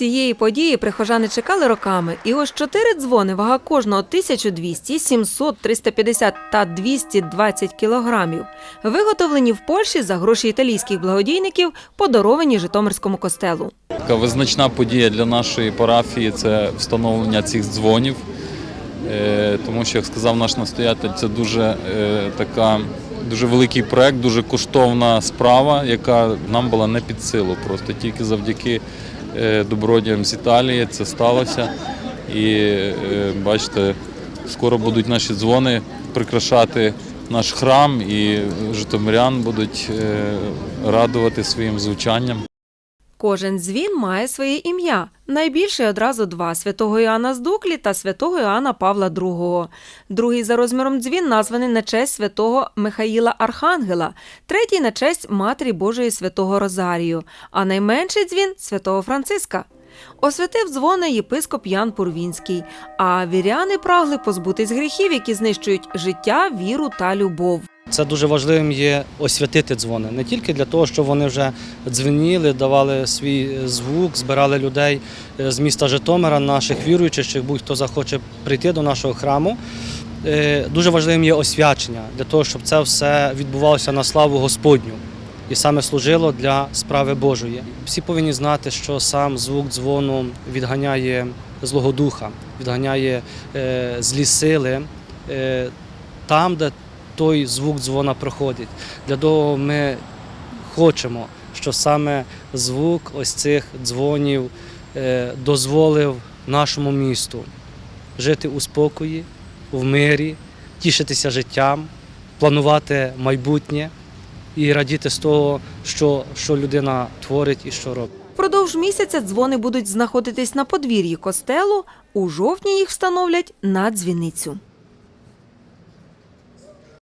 Цієї події прихожани чекали роками, і ось чотири дзвони, вага кожного 1200, 700, 350 та 220 кілограмів, виготовлені в Польщі за гроші італійських благодійників, подаровані Житомирському костелу. Така визначна подія для нашої парафії це встановлення цих дзвонів. Е, Тому що, як сказав наш настоятель, це дуже е, така. Дуже великий проект, дуже коштовна справа, яка нам була не під силу. Просто тільки завдяки добродіям з Італії це сталося. І е, бачите, скоро будуть наші дзвони прикрашати наш храм, і житомирян будуть е, радувати своїм звучанням. Кожен дзвін має своє ім'я. Найбільше одразу два святого Іоанна Дуклі та святого Іоанна Павла II. Другий за розміром дзвін названий на честь святого Михаїла Архангела, третій на честь Матері Божої святого Розарію, а найменший дзвін святого Франциска. Освятив дзвони єпископ Ян Пурвінський, а віряни прагли позбутись гріхів, які знищують життя, віру та любов. Це дуже важливим є освятити дзвони не тільки для того, щоб вони вже дзвеніли, давали свій звук, збирали людей е, з міста Житомира, наших віруючих, чи будь-хто захоче прийти до нашого храму. Е, Дуже важливим є освячення для того, щоб це все відбувалося на славу Господню і саме служило для справи Божої. Всі повинні знати, що сам звук дзвону відганяє злого духа, відганяє е, злі сили е, там, де той звук дзвона проходить. Для того ми хочемо, щоб саме звук ось цих дзвонів е, дозволив нашому місту жити у спокої, в мирі, тішитися життям, планувати майбутнє і радіти з того, що, що людина творить і що робить. Впродовж місяця дзвони будуть знаходитись на подвір'ї костелу. У жовтні їх встановлять на дзвіницю.